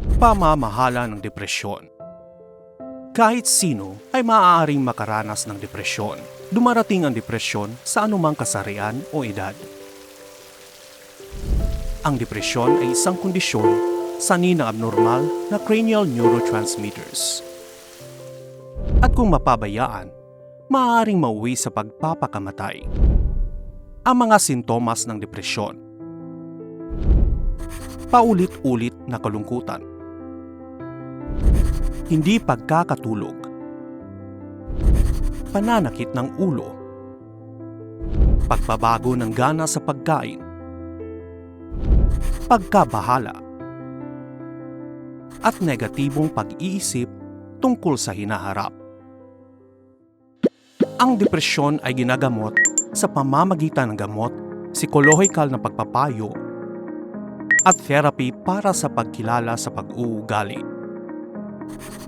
Pamamahala ng depresyon Kahit sino ay maaaring makaranas ng depresyon. Dumarating ang depresyon sa anumang kasarian o edad. Ang depresyon ay isang kondisyon sani ng abnormal na cranial neurotransmitters. At kung mapabayaan, maaaring mauwi sa pagpapakamatay. Ang mga sintomas ng depresyon Paulit-ulit na kalungkutan. Hindi pagkakatulog. Pananakit ng ulo. Pagbabago ng gana sa pagkain. Pagkabahala. At negatibong pag-iisip tungkol sa hinaharap. Ang depresyon ay ginagamot sa pamamagitan ng gamot, psikolohikal na pagpapayo, at therapy para sa pagkilala sa pag-uugali.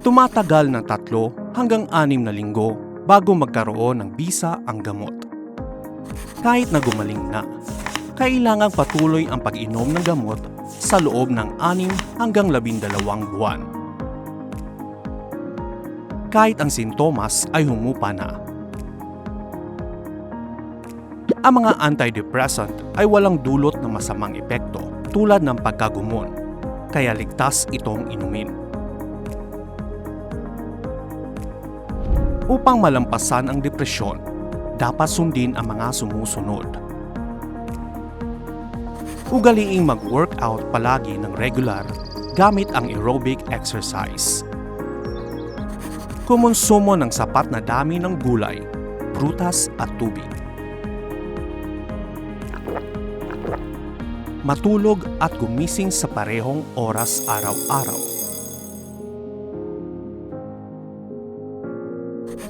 Tumatagal ng tatlo hanggang anim na linggo bago magkaroon ng bisa ang gamot. Kahit na gumaling na, kailangang patuloy ang pag-inom ng gamot sa loob ng anim hanggang labindalawang buwan. Kahit ang sintomas ay humupa na, ang mga antidepressant ay walang dulot ng masamang epekto tulad ng pagkagumon, kaya ligtas itong inumin. Upang malampasan ang depresyon, dapat sundin ang mga sumusunod. Ugaliing mag-workout palagi ng regular gamit ang aerobic exercise. Kumonsumo ng sapat na dami ng gulay, prutas at tubig. Matulog at gumising sa parehong oras araw-araw.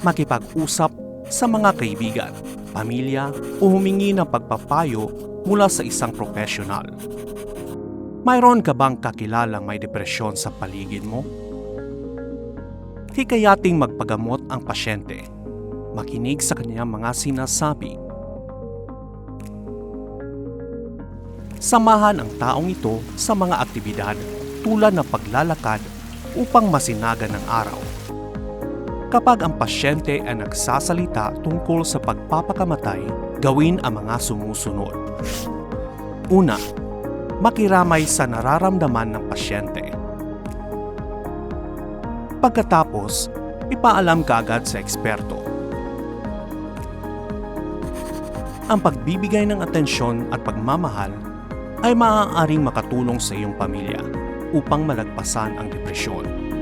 Makipag-usap sa mga kaibigan, pamilya o humingi ng pagpapayo mula sa isang profesional. Mayroon ka bang kakilalang may depresyon sa paligid mo? Hikayating magpagamot ang pasyente. Makinig sa kanyang mga sinasabi samahan ang taong ito sa mga aktibidad tulad ng paglalakad upang masinaga ng araw. Kapag ang pasyente ay nagsasalita tungkol sa pagpapakamatay, gawin ang mga sumusunod. Una, makiramay sa nararamdaman ng pasyente. Pagkatapos, ipaalam ka agad sa eksperto. Ang pagbibigay ng atensyon at pagmamahal ay maaaring makatulong sa iyong pamilya upang malagpasan ang depresyon.